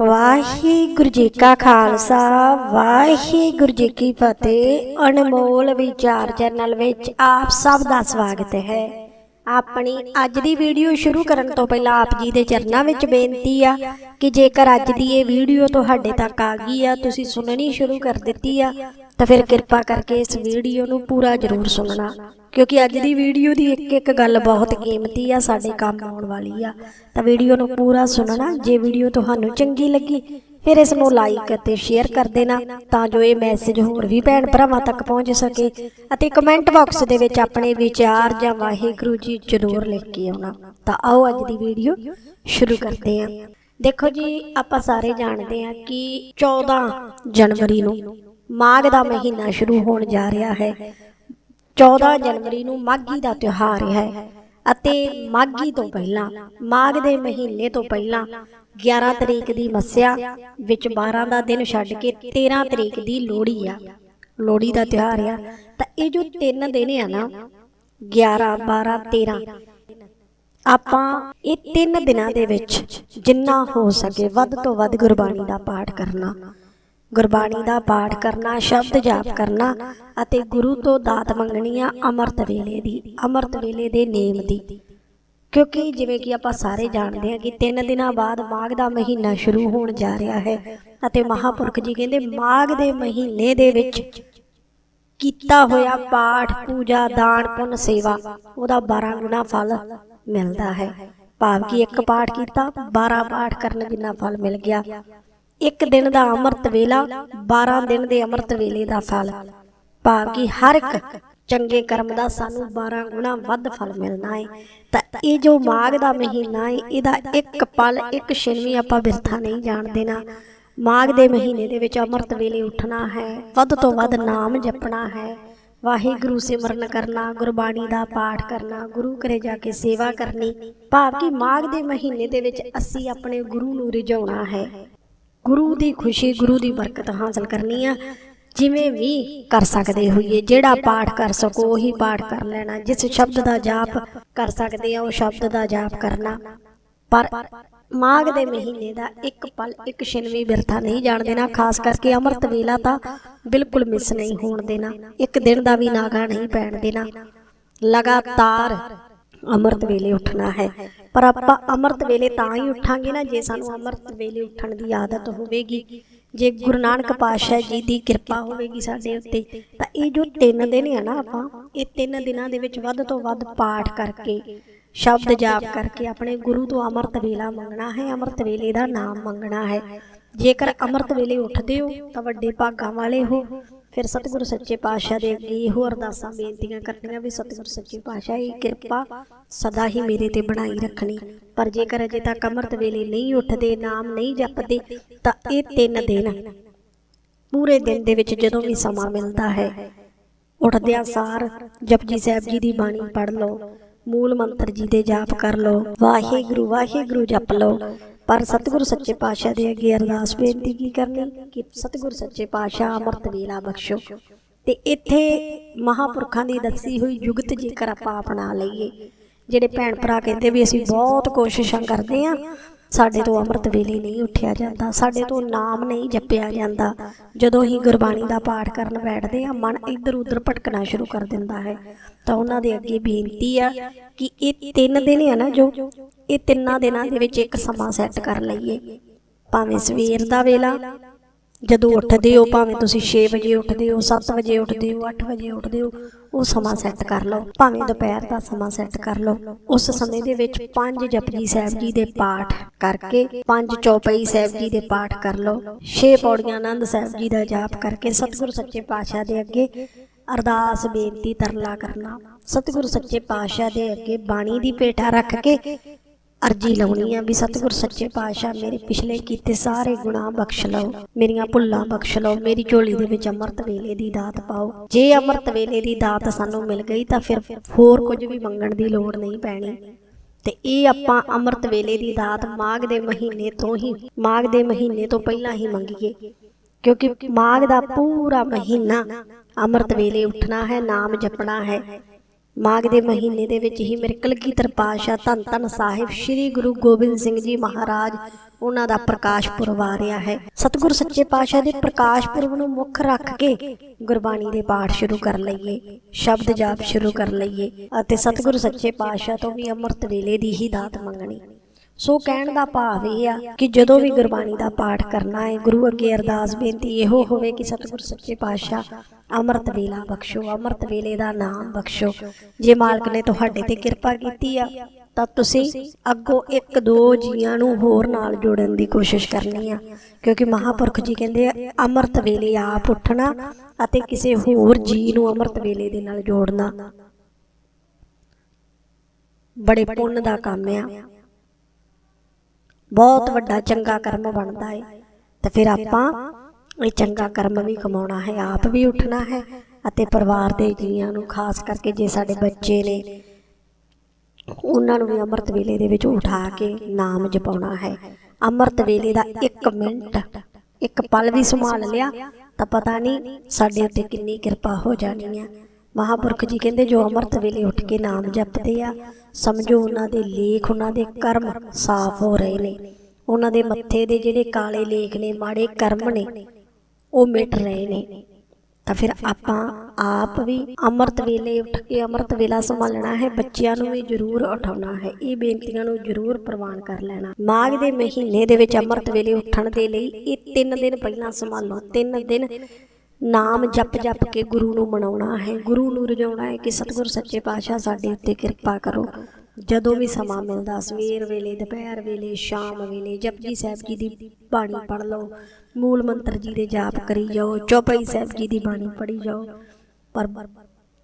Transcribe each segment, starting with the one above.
ਵਾਹਿਗੁਰੂ ਜੀ ਕਾ ਖਾਲਸਾ, ਵਾਹਿਗੁਰੂ ਜੀ ਕੀ ਫਤਿਹ। ਅਨਮੋਲ ਵਿਚਾਰ ਚੈਨਲ ਵਿੱਚ ਆਪ ਸਭ ਦਾ ਸਵਾਗਤ ਹੈ। ਆਪਣੀ ਅੱਜ ਦੀ ਵੀਡੀਓ ਸ਼ੁਰੂ ਕਰਨ ਤੋਂ ਪਹਿਲਾਂ ਆਪ ਜੀ ਦੇ ਚਰਨਾਂ ਵਿੱਚ ਬੇਨਤੀ ਆ ਕਿ ਜੇਕਰ ਅੱਜ ਦੀ ਇਹ ਵੀਡੀਓ ਤੁਹਾਡੇ ਤੱਕ ਆ ਗਈ ਆ, ਤੁਸੀਂ ਸੁਣਨੀ ਸ਼ੁਰੂ ਕਰ ਦਿੱਤੀ ਆ, ਤਾਂ ਫਿਰ ਕਿਰਪਾ ਕਰਕੇ ਇਸ ਵੀਡੀਓ ਨੂੰ ਪੂਰਾ ਜ਼ਰੂਰ ਸੁਣਨਾ। ਕਿਉਂਕਿ ਅੱਜ ਦੀ ਵੀਡੀਓ ਦੀ ਇੱਕ ਇੱਕ ਗੱਲ ਬਹੁਤ ਕੀਮਤੀ ਆ, ਸਾਡੇ ਕੰਮ ਆਉਣ ਵਾਲੀ ਆ। ਤਾਂ ਵੀਡੀਓ ਨੂੰ ਪੂਰਾ ਸੁਣਨਾ, ਜੇ ਵੀਡੀਓ ਤੁਹਾਨੂੰ ਚੰਗੀ ਲੱਗੀ, ਫਿਰ ਇਸ ਨੂੰ ਲਾਈਕ ਅਤੇ ਸ਼ੇਅਰ ਕਰ ਦੇਣਾ, ਤਾਂ ਜੋ ਇਹ ਮੈਸੇਜ ਹੋਰ ਵੀ ਭੈਣ ਭਰਾਵਾਂ ਤੱਕ ਪਹੁੰਚ ਸਕੇ ਅਤੇ ਕਮੈਂਟ ਬਾਕਸ ਦੇ ਵਿੱਚ ਆਪਣੇ ਵਿਚਾਰ ਜਾਂ ਵਾਹਿਗੁਰੂ ਜੀ ਜ਼ਰੂਰ ਲਿਖ ਕੇ ਆਉਣਾ। ਤਾਂ ਆਓ ਅੱਜ ਦੀ ਵੀਡੀਓ ਸ਼ੁਰੂ ਕਰਦੇ ਹਾਂ। ਦੇਖੋ ਜੀ, ਆਪਾਂ ਸਾਰੇ ਜਾਣਦੇ ਹਾਂ ਕਿ 14 ਜਨਵਰੀ ਨੂੰ ਮਾਘ ਦਾ ਮਹੀਨਾ ਸ਼ੁਰੂ ਹੋਣ ਜਾ ਰਿਹਾ ਹੈ। 14 ਜਨਵਰੀ ਨੂੰ ਮਾਘੀ ਦਾ ਤਿਉਹਾਰ ਹੈ ਅਤੇ ਮਾਘੀ ਤੋਂ ਪਹਿਲਾਂ, ਮਾਘ ਦੇ ਮਹੀਨੇ ਤੋਂ ਪਹਿਲਾਂ 11 ਤਰੀਕ ਦੀ ਮੱਸਿਆ, ਵਿੱਚ 12 ਦਾ ਦਿਨ ਛੱਡ ਕੇ 13 ਤਰੀਕ ਦੀ ਲੋਹੜੀ ਆ। ਲੋਹੜੀ ਦਾ ਤਿਉਹਾਰ ਆ। ਤਾਂ ਇਹ ਜੋ ਤਿੰਨ ਦਿਨ ਆ ਨਾ 11 12 13 ਆਪਾਂ ਇਹ ਤਿੰਨ ਦਿਨਾਂ ਦੇ ਵਿੱਚ ਜਿੰਨਾ ਹੋ ਸਕੇ ਵੱਧ ਤੋਂ ਵੱਧ ਗੁਰਬਾਣੀ ਦਾ ਪਾਠ ਕਰਨਾ। ਗੁਰਬਾਣੀ ਦਾ ਪਾਠ ਕਰਨਾ, ਸ਼ਬਦ ਜਾਪ ਕਰਨਾ ਅਤੇ ਗੁਰੂ ਤੋਂ ਦਾਤ ਮੰਗਣੀ ਆ ਅੰਮ੍ਰਿਤ ਵੇਲੇ ਦੀ, ਅੰਮ੍ਰਿਤ ਵੇਲੇ ਦੇ ਨੇਮ ਦੀ। ਕਿਉਂਕਿ ਜਿਵੇਂ ਕਿ ਆਪਾਂ ਸਾਰੇ ਜਾਣਦੇ ਹਾਂ ਕਿ ਤਿੰਨ ਦਿਨਾਂ ਬਾਅਦ ਮਾਘ ਦਾ ਮਹੀਨਾ ਸ਼ੁਰੂ ਹੋਣ ਜਾ ਰਿਹਾ ਹੈ ਅਤੇ ਮਹਾਪੁਰਖ ਜੀ ਕਹਿੰਦੇ ਮਾਘ ਦੇ ਮਹੀਨੇ ਦੇ ਵਿੱਚ ਕੀਤਾ ਹੋਇਆ ਪਾਠ, ਪੂਜਾ, ਦਾਨ, ਪੁੰਨ, ਸੇਵਾ, ਉਹਦਾ 12 ਗੁਣਾ ਫਲ ਮਿਲਦਾ ਹੈ। ਭਾਵ ਕਿ ਇੱਕ ਪਾਠ ਕੀਤਾ 12 ਪਾਠ ਕਰਨ ਜਿੰਨਾ ਫਲ ਮਿਲ ਗਿਆ। ਇੱਕ ਦਿਨ ਦਾ ਅੰਮ੍ਰਿਤ ਵੇਲਾ 12 ਦਿਨ ਦੇ ਅੰਮ੍ਰਿਤ ਵੇਲੇ ਦਾ ਫਲ। ਭਾਵ ਕਿ ਹਰ ਇੱਕ ਚੰਗੇ ਕਰਮ ਦਾ ਸਾਨੂੰ 12 ਗੁਣਾ ਵੱਧ ਫਲ ਮਿਲਣਾ ਹੈ ਤਾਂ ਇਹ ਜੋ ਮਾਘ ਦਾ ਮਹੀਨਾ ਹੈ ਇਹਦਾ ਇੱਕ ਪਲ, ਇੱਕ ਛਿਨ ਆਪਾਂ ਬਿਰਥਾ ਨਹੀਂ ਜਾਣ ਦੇਣਾ। ਮਾਘ ਦੇ ਮਹੀਨੇ ਦੇ ਵਿੱਚ ਅੰਮ੍ਰਿਤ ਵੇਲੇ ਉੱਠਣਾ ਹੈ, ਵੱਧ ਤੋਂ ਵੱਧ ਨਾਮ ਜਪਣਾ ਹੈ। ਵਾਹਿਗੁਰੂ ਸਿਮਰਨ ਕਰਨਾ, ਗੁਰਬਾਣੀ ਦਾ ਪਾਠ ਕਰਨਾ, ਗੁਰੂ ਘਰੇ ਜਾ ਕੇ ਸੇਵਾ ਕਰਨੀ। ਭਾਵ ਕਿ ਮਾਘ ਦੇ ਮਹੀਨੇ ਦੇ ਵਿੱਚ ਅਸੀਂ ਆਪਣੇ ਗੁਰੂ ਨੂੰ ਰਿਝਾਉਣਾ ਹੈ। ਗੁਰੂ ਦੀ ਖੁਸ਼ੀ, ਗੁਰੂ ਦੀ ਬਰਕਤ ਹਾਸਲ ਕਰਨੀ ਆ। ਜਿਵੇਂ ਵੀ ਕਰ ਸਕਦੇ ਹੋਈਏ, ਜਿਹੜਾ ਪਾਠ ਕਰ ਸਕੋ, ਉਹੀ ਪਾਠ ਕਰ ਲੈਣਾ। ਜਿਸ ਸ਼ਬਦ ਦਾ ਜਾਪ ਕਰ ਸਕਦੇ ਆ, ਉਹ ਸ਼ਬਦ ਦਾ ਜਾਪ ਕਰਨਾ। ਪਰ ਮਾਘ ਦੇ ਮਹੀਨੇ ਦਾ ਇੱਕ ਪਲ, ਇੱਕ ਛਿਨ ਵੀ ਬਿਰਥਾ ਨਹੀਂ ਜਾਣ ਦੇਣਾ। ਖਾਸ ਕਰਕੇ ਅੰਮ੍ਰਿਤ ਵੇਲਾ ਤਾਂ ਬਿਲਕੁਲ ਮਿਸ ਨਹੀਂ ਹੋਣ ਦੇਣਾ। ਇੱਕ ਦਿਨ ਦਾ ਵੀ ਨਾਗਾ ਨਹੀਂ ਪੈਣ ਦੇਣਾ। ਲਗਾਤਾਰ ਅੰਮ੍ਰਿਤ ਵੇਲੇ ਉੱਠਣਾ ਹੈ। ਪਰ ਆਪਾਂ ਅੰਮ੍ਰਿਤ ਵੇਲੇ ਤਾਂ ਹੀ ਉੱਠਾਂਗੇ ਨਾ ਜੇ ਸਾਨੂੰ ਅੰਮ੍ਰਿਤ ਵੇਲੇ ਉੱਠਣ ਦੀ ਆਦਤ ਹੋਵੇਗੀ। ਜੇ ਗੁਰੂ ਨਾਨਕ ਪਾਤਸ਼ਾਹ ਜੀ ਦੀ ਕਿਰਪਾ ਹੋਵੇਗੀ ਸਾਡੇ ਉੱਤੇ, ਤਾਂ ਇਹ ਜੋ ਤਿੰਨ ਦਿਨ ਆ ਨਾ ਆਪਾਂ, ਇਹ ਤਿੰਨ ਦਿਨਾਂ ਦੇ ਵਿੱਚ ਵੱਧ ਤੋਂ ਵੱਧ ਪਾਠ ਕਰਕੇ, ਸ਼ਬਦ ਜਾਪ ਕਰਕੇ ਆਪਣੇ ਗੁਰੂ ਤੋਂ ਅੰਮ੍ਰਿਤ ਵੇਲਾ ਮੰਗਣਾ ਹੈ, ਅੰਮ੍ਰਿਤ ਵੇਲੇ ਦਾ ਨਾਮ ਮੰਗਣਾ ਹੈ। ਜੇਕਰ ਅੰਮ੍ਰਿਤ ਵੇਲੇ ਉੱਠਦੇ ਹੋ, ਤਾਂ ਵੱਡੇ ਭਾਗਾਂ ਵਾਲੇ ਹੋ। ਫਿਰ ਸਤਿਗੁਰੂ ਸੱਚੇ ਪਾਤਸ਼ਾਹ ਦੇ ਅੱਗੇ ਇਹੋ ਅਰਦਾਸਾਂ, ਬੇਨਤੀਆਂ ਕਰਨੀਆਂ ਵੀ ਸਤਿਗੁਰੂ ਸੱਚੇ ਪਾਤਸ਼ਾਹ ਇਹ ਕਿਰਪਾ ਸਦਾ ਹੀ ਮੇਰੇ ਤੇ ਬਣਾਈ ਰੱਖਣੀ। ਪਰ ਜੇਕਰ ਅਜੇ ਤੱਕ ਅੰਮ੍ਰਿਤ ਵੇਲੇ ਨਹੀਂ ਉੱਠਦੇ, ਨਾਮ ਨਹੀਂ ਜਪਦੇ, ਤਾਂ ਇਹ ਤਿੰਨ ਦਿਨ ਪੂਰੇ ਦਿਨ ਦੇ ਵਿੱਚ ਜਦੋਂ ਵੀ ਸਮਾਂ ਮਿਲਦਾ ਹੈ, ਉੱਠਦਿਆਂ ਸਾਰ ਜਪਜੀ ਸਾਹਿਬ ਜੀ ਦੀ ਬਾਣੀ ਪੜ੍ਹ ਲਓ, ਮੂਲ ਮੰਤਰ ਜੀ ਦੇ ਜਾਪ ਕਰ ਲਓ, ਵਾਹਿਗੁਰੂ ਵਾਹਿਗੁਰੂ ਜਪ ਲਓ। ਪਰ ਸਤਿਗੁਰੂ ਸੱਚੇ ਪਾਤਸ਼ਾਹ ਦੇ ਅੱਗੇ ਅਰਦਾਸ ਬੇਨਤੀ ਕੀ ਕਰਨੀ? ਕਿ ਸਤਿਗੁਰੂ ਸੱਚੇ ਪਾਤਸ਼ਾਹ ਅੰਮ੍ਰਿਤ ਵੇਲਾ ਬਖਸ਼ੋ। ਤੇ ਇੱਥੇ ਮਹਾਪੁਰਖਾਂ ਦੀ ਦੱਸੀ ਹੋਈ ਯੁਗਤ ਜੇਕਰ ਆਪਾਂ ਅਪਣਾ ਲਈਏ, ਜਿਹੜੇ ਭੈਣ ਭਰਾ ਕਹਿੰਦੇ ਵੀ ਅਸੀਂ ਬਹੁਤ ਕੋਸ਼ਿਸ਼ਾਂ ਕਰਦੇ ਆਂ ਸਾਡੇ ਤੋਂ ਅੰਮ੍ਰਿਤ ਵੇਲੇ ਨਹੀਂ ਉੱਠਿਆ ਜਾਂਦਾ। ਸਾਡੇ ਤੋਂ ਨਾਮ ਨਹੀਂ ਜਪਿਆ ਜਾਂਦਾ। ਜਦੋਂ। ਹੀ ਗੁਰਬਾਣੀ ਦਾ ਪਾਠ ਕਰਨ ਬੈਠਦੇ ਆ ਮਨ ਇੱਧਰ ਉੱਧਰ ਭਟਕਣਾ ਸ਼ੁਰੂ ਕਰ ਦਿੰਦਾ ਹੈ। ਤਾਂ ਉਹਨਾਂ ਦੇ ਅੱਗੇ ਬੇਨਤੀ ਆ ਕਿ ਇਹ ਤਿੰਨ ਦਿਨ ਆ ਨਾ ਜੋ ਇਹ ਤਿੰਨਾਂ ਦਿਨਾਂ ਦੇ ਵਿੱਚ ਇੱਕ ਸਮਾਂ ਸੈੱਟ ਕਰ ਲਈਏ। ਭਾਵੇਂ ਸਵੇਰ ਦਾ ਵੇਲਾ ਜਦੋਂ ਉੱਠਦੇ ਹੋ ਭਾਵੇਂ ਤੁਸੀਂ 6 ਵਜੇ ਉੱਠਦੇ ਹੋ 7 ਵਜੇ ਉੱਠਦੇ ਹੋ 8 ਵਜੇ ਉੱਠਦੇ ਹੋ ਉਹ ਸਮਾਂ ਸੈੱਟ ਕਰ ਲਓ ਭਾਵੇਂ ਦੁਪਹਿਰ ਦਾ ਸਮਾਂ ਸੈੱਟ ਕਰ ਲਓ ਉਸ ਸਮੇਂ ਦੇ ਵਿੱਚ ਪੰਜ ਜਪਜੀ ਸਾਹਿਬ ਜੀ ਦੇ ਪਾਠ ਕਰਕੇ ਪੰਜ ਚੌਪਈ ਸਾਹਿਬ ਜੀ ਦੇ ਪਾਠ ਕਰ ਲਓ ਛੇ ਪੌੜੀਆਂ ਆਨੰਦ ਸਾਹਿਬ ਜੀ ਦਾ ਜਾਪ ਕਰਕੇ ਸਤਿਗੁਰੂ ਸੱਚੇ ਪਾਤਸ਼ਾਹ ਦੇ ਅੱਗੇ ਅਰਦਾਸ ਬੇਨਤੀ ਤਰਲਾ ਕਰਨਾ ਸਤਿਗੁਰੂ ਸੱਚੇ ਪਾਤਸ਼ਾਹ ਦੇ ਅੱਗੇ ਬਾਣੀ ਦੀ ਭੇਟਾ ਰੱਖ ਕੇ ਅਰਜੀ ਲਾਉਣੀ ਆ ਵੀ ਸਤਿਗੁਰ ਸੱਚੇ ਪਾਤਸ਼ਾਹ ਮੇਰੇ ਪਿਛਲੇ ਕੀਤੇ ਸਾਰੇ ਗੁਨਾਹ ਬਖਸ਼ ਲਓ, ਮੇਰੀਆਂ ਭੁੱਲਾਂ ਬਖਸ਼ ਲਓ, ਮੇਰੀ ਝੋਲੀ ਦੇ ਵਿੱਚ ਅੰਮ੍ਰਿਤ ਵੇਲੇ ਦੀ ਦਾਤ ਪਾਓ। ਜੇ ਅੰਮ੍ਰਿਤ ਵੇਲੇ ਦੀ ਦਾਤ ਸਾਨੂੰ ਮਿਲ ਗਈ ਤਾਂ ਫਿਰ ਹੋਰ ਕੁਝ ਵੀ ਮੰਗਣ ਦੀ ਲੋੜ ਨਹੀਂ ਪੈਣੀ। ਤੇ ਇਹ ਆਪਾਂ ਅੰਮ੍ਰਿਤ ਵੇਲੇ ਦੀ ਦਾਤ ਮਾਘ ਦੇ ਮਹੀਨੇ ਤੋਂ ਹੀ, ਮਾਘ ਦੇ ਮਹੀਨੇ ਤੋਂ ਪਹਿਲਾਂ ਹੀ ਮੰਗੀਏ। ਕਿਉਂਕਿ ਮਾਘ ਦਾ ਪੂਰਾ ਮਹੀਨਾ ਅੰਮ੍ਰਿਤ ਵੇਲੇ ਉੱਠਣਾ ਹੈ, ਨਾਮ ਜਪਣਾ ਹੈ। ਮਾਘ ਦੇ ਮਹੀਨੇ ਦੇ ਵਿੱਚ ਹੀ ਮੇਰੇ ਕਲਗੀਧਰ ਪਾਤਸ਼ਾਹ ਧੰਨ ਧੰਨ ਸਾਹਿਬ ਸ੍ਰੀ ਗੁਰੂ ਗੋਬਿੰਦ ਸਿੰਘ ਜੀ ਮਹਾਰਾਜ ਉਹਨਾਂ ਦਾ ਪ੍ਰਕਾਸ਼ ਪੁਰਬ ਆ ਰਿਹਾ ਹੈ। ਸਤਿਗੁਰ ਸੱਚੇ ਪਾਤਸ਼ਾਹ ਦੇ ਪ੍ਰਕਾਸ਼ ਪੁਰਬ ਨੂੰ ਮੁੱਖ ਰੱਖ ਕੇ ਗੁਰਬਾਣੀ ਦੇ ਪਾਠ ਸ਼ੁਰੂ ਕਰ ਲਈਏ, ਸ਼ਬਦ ਜਾਪ ਸ਼ੁਰੂ ਕਰ ਲਈਏ ਅਤੇ ਸਤਿਗੁਰ ਸੱਚੇ ਪਾਤਸ਼ਾਹ ਤੋਂ ਵੀ ਅੰਮ੍ਰਿਤ ਵੇਲੇ ਦੀ ਹੀ ਦਾਤ ਮੰਗਣੀ। ਸੋ ਕਹਿਣ ਦਾ ਭਾਵ ਇਹ ਆ ਕਿ ਜਦੋਂ ਵੀ ਗੁਰਬਾਣੀ ਦਾ ਪਾਠ ਕਰਨਾ ਹੈ, ਗੁਰੂ ਅੱਗੇ ਅਰਦਾਸ ਬੇਨਤੀ ਇਹੋ ਹੋਵੇ ਕਿ ਸਤਿਗੁਰ ਸੱਚੇ ਪਾਤਸ਼ਾਹ ਅੰਮ੍ਰਿਤ ਵੇਲਾ ਬਖਸ਼ੋ, ਅੰਮ੍ਰਿਤ ਵੇਲੇ ਦਾ ਨਾਮ ਬਖਸ਼ੋ। ਜੇ ਮਾਲਕ ਨੇ ਤੁਹਾਡੇ ਤੇ ਕਿਰਪਾ ਕੀਤੀ ਆ, ਤਾਂ ਤੁਸੀਂ ਅੱਗੋਂ ਇੱਕ ਦੋ ਜੀਆਂ ਨੂੰ ਹੋਰ ਨਾਲ ਜੋੜਨ ਦੀ ਕੋਸ਼ਿਸ਼ ਕਰਨੀ ਆ। ਕਿਉਂਕਿ ਮਹਾਪੁਰਖ ਜੀ ਕਹਿੰਦੇ ਆ, ਅੰਮ੍ਰਿਤ ਵੇਲੇ ਆਪ ਉੱਠਣਾ ਅਤੇ ਕਿਸੇ ਹੋਰ ਜੀ ਨੂੰ ਅੰਮ੍ਰਿਤ ਵੇਲੇ ਦੇ ਨਾਲ ਜੋੜਨਾ। ਬੜੇ ਪੁੰਨ ਦਾ ਕੰਮ ਆ। ਬਹੁਤ ਵੱਡਾ ਚੰਗਾ ਕਰਮ ਬਣਦਾ ਹੈ ਤੇ ਫਿਰ ਆਪਾਂ ਇਹ ਚੰਗਾ ਕਰਮ ਵੀ ਕਮਾਉਣਾ ਹੈ, ਆਪ ਵੀ ਉੱਠਣਾ ਹੈ ਅਤੇ ਪਰਿਵਾਰ ਦੇ ਜੀਆਂ ਨੂੰ ਖਾਸ ਕਰਕੇ ਜੇ ਸਾਡੇ ਬੱਚੇ ਨੇ, ਉਹਨਾਂ ਨੂੰ ਵੀ ਅੰਮ੍ਰਿਤ ਵੇਲੇ ਦੇ ਵਿੱਚ ਉਠਾ ਕੇ ਨਾਮ ਜਪਾਉਣਾ ਹੈ। ਅੰਮ੍ਰਿਤ ਵੇਲੇ ਦਾ 1 ਮਿੰਟ, ਇੱਕ ਪਲ ਵੀ ਸੰਭਾਲ ਲਿਆ ਤਾਂ ਪਤਾ ਨਹੀਂ ਸਾਡੇ ਉੱਤੇ ਕਿੰਨੀ ਕਿਰਪਾ ਹੋ ਜਾਣੀ ਹੈ ਮਹਾਪੁਰਖ ਜੀ ਕਹਿੰਦੇ, ਜੋ ਅੰਮ੍ਰਿਤ ਵੇਲੇ ਉੱਠ ਕੇ ਨਾਮ ਜਪਦੇ ਆ, ਸਮਝੋ ਉਹਨਾਂ ਦੇ ਲੇਖ, ਉਹਨਾਂ ਦੇ ਕਰਮ ਸਾਫ਼ ਹੋ ਰਹੇ ਨੇ। ਉਹਨਾਂ ਦੇ ਮੱਥੇ ਦੇ ਜਿਹੜੇ ਕਾਲੇ ਲੇਖ ਨੇ, ਮਾੜੇ ਕਰਮ ਨੇ, ਉਹ ਮਿਟ ਰਹੇ ਨੇ। ਤਾਂ ਫਿਰ ਆਪਾਂ ਆਪ ਵੀ ਅੰਮ੍ਰਿਤ ਵੇਲੇ ਉੱਠ ਕੇ ਅੰਮ੍ਰਿਤ ਵੇਲਾ ਸੰਭਾਲਣਾ ਹੈ, ਬੱਚਿਆਂ ਨੂੰ ਵੀ ਜ਼ਰੂਰ ਉਠਾਉਣਾ ਹੈ। ਇਹ ਬੇਨਤੀਆਂ ਨੂੰ ਜ਼ਰੂਰ ਪ੍ਰਵਾਨ ਕਰ ਲੈਣਾ। ਮਾਘ ਦੇ ਮਹੀਨੇ ਦੇ ਵਿੱਚ ਅੰਮ੍ਰਿਤ ਵੇਲੇ ਉੱਠਣ ਦੇ ਲਈ ਇਹ 3 ਦਿਨ ਪਹਿਲਾਂ ਸੰਭਾਲੋ। 3 ਦਿਨ ਨਾਮ ਜਪ ਜਪ ਕੇ ਗੁਰੂ ਨੂੰ ਮਨਾਉਣਾ ਹੈ। ਗੁਰੂ ਨੂੰ ਰਜਾਉਣਾ ਹੈ ਕਿ ਸਤਿਗੁਰ ਸੱਚੇ ਪਾਤਸ਼ਾਹ ਸਾਡੇ ਉੱਤੇ ਕਿਰਪਾ ਕਰੋ। ਜਦੋਂ ਵੀ ਸਮਾਂ ਮਿਲਦਾ, ਸਵੇਰ ਵੇਲੇ, ਦੁਪਹਿਰ ਵੇਲੇ, ਸ਼ਾਮ ਵੇਲੇ, ਜਪਜੀ ਸਾਹਿਬ ਜੀ ਦੀ ਬਾਣੀ ਪੜ੍ਹ ਲਓ। ਮੂਲ ਮੰਤਰ ਜੀ ਦੇ ਜਾਪ ਕਰੀ ਜਾਓ, ਚੌਪਈ ਸਾਹਿਬ ਜੀ ਦੀ ਬਾਣੀ ਪੜ੍ਹੀ ਜਾਓ। ਪਰ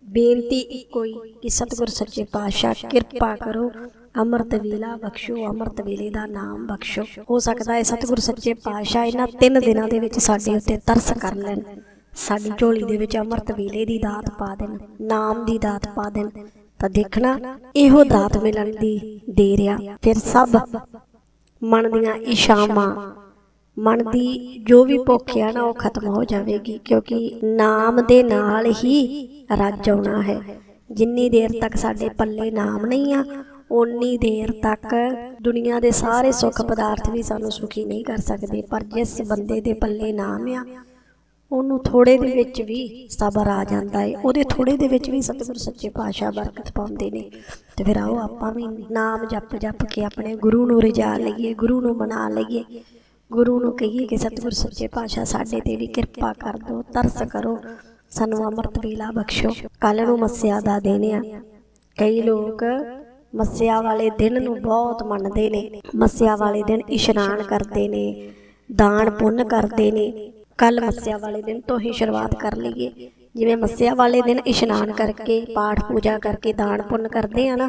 ਬੇਨਤੀ ਇੱਕੋ ਹੀ ਕਿ ਸਤਿਗੁਰ ਸੱਚੇ ਪਾਤਸ਼ਾਹ ਕਿਰਪਾ ਕਰੋ। ਅੰਮ੍ਰਿਤ ਵੇਲਾ ਬਖਸ਼ੋ, ਅੰਮ੍ਰਿਤ ਵੇਲੇ ਦਾ ਨਾਮ ਬਖਸ਼ੋ। ਹੋ ਸਕਦਾ ਹੈ ਸਤਿਗੁਰ ਸੱਚੇ ਪਾਤਸ਼ਾਹ ਇਹਨਾਂ ਤਿੰਨ ਦਿਨਾਂ ਦੇ ਵਿੱਚ ਸਾਡੇ ਉੱਤੇ ਤਰਸ ਕਰ ਲੈਣ। ਸਾਡੀ ਝੋਲੀ ਦੇ ਵਿੱਚ ਅੰਮ੍ਰਿਤ ਵੇਲੇ ਦੀ ਦਾਤ ਪਾ ਦੇਣ ਨਾਮ ਦੀ ਦਾਤ ਪਾ ਦੇਣ। ਤਾਂ ਦੇਖਣਾ ਇਹੋ ਦਾਤ ਮਿਲਣ ਦੀ ਦੇਰ ਆ ਫਿਰ ਸਭ ਮਨ ਦੀਆਂ ਇਸ਼ਾਵਾਂ ਮਨ ਦੀ ਜੋ ਵੀ ਭੁੱਖ ਆ ਨਾ ਉਹ ਖਤਮ ਹੋ ਜਾਵੇਗੀ ਕਿਉਂਕਿ ਨਾਮ ਦੇ ਨਾਲ ਹੀ ਰੱਜ ਆਉਣਾ ਹੈ। ਜਿੰਨੀ ਦੇਰ ਤੱਕ ਸਾਡੇ ਪੱਲੇ ਨਾਮ ਨਹੀਂ ਆ ਓਨੀ ਦੇਰ ਤੱਕ ਦੁਨੀਆ ਦੇ ਸਾਰੇ ਸੁੱਖ ਪਦਾਰਥ ਵੀ ਸਾਨੂੰ ਸੁਖੀ ਨਹੀਂ ਕਰ ਸਕਦੇ ਪਰ ਜਿਸ ਬੰਦੇ ਦੇ ਪੱਲੇ ਨਾਮ ਆ ਉਹਨੂੰ ਥੋੜੇ ਦੇ ਵਿੱਚ ਵੀ ਸਬਰ ਆ ਜਾਂਦਾ ਹੈ ਉਹਦੇ ਥੋੜੇ ਦੇ ਵਿੱਚ ਵੀ ਸਤਿਗੁਰ ਸੱਚੇ ਪਾਤਸ਼ਾਹ ਬਰਕਤ ਪਾਉਂਦੇ ਨੇ। ਤੇ ਫਿਰ ਆਓ ਆਪਾਂ ਵੀ ਨਾਮ ਜਪ ਜਪ ਕੇ ਆਪਣੇ ਗੁਰੂ ਨੂੰ ਰਜਾ ਲਈਏ, ਗੁਰੂ ਨੂੰ ਮਨਾ ਲਈਏ। ਗੁਰੂ ਨੂੰ ਕਹੀਏ ਕਿ ਸਤਿਗੁਰ ਸੱਚੇ ਪਾਤਸ਼ਾਹ ਸਾਡੇ ਤੇ ਵੀ ਕਿਰਪਾ ਕਰ ਦਿਓ ਤਰਸ ਕਰੋ। ਸਾਨੂੰ ਅੰਮ੍ਰਿਤ ਵੇਲਾ ਬਖਸ਼ੋ। ਕੱਲ ਨੂੰ ਮੱਸਿਆ ਦਾ ਦਿਨ ਆ। ਕਈ ਲੋਕ ਮੱਸਿਆ ਵਾਲੇ ਦਿਨ ਨੂੰ ਬਹੁਤ ਮੰਨਦੇ ਨੇ। ਮੱਸਿਆ ਵਾਲੇ ਦਿਨ ਇਸ਼ਨਾਨ ਕਰਦੇ ਨੇ, ਦਾਨ ਪੁੰਨ ਕਰਦੇ ਨੇ। ਕੱਲ ਮੱਸਿਆ ਵਾਲੇ ਦਿਨ ਤੋਂ ਹੀ ਸ਼ੁਰੂਆਤ ਕਰ ਲਈਏ। ਜਿਵੇਂ ਮੱਸਿਆ ਵਾਲੇ ਦਿਨ ਇਸ਼ਨਾਨ ਕਰਕੇ ਪਾਠ ਪੂਜਾ ਕਰਕੇ ਦਾਨ ਪੁੰਨ ਕਰਦੇ ਆ ਨਾ।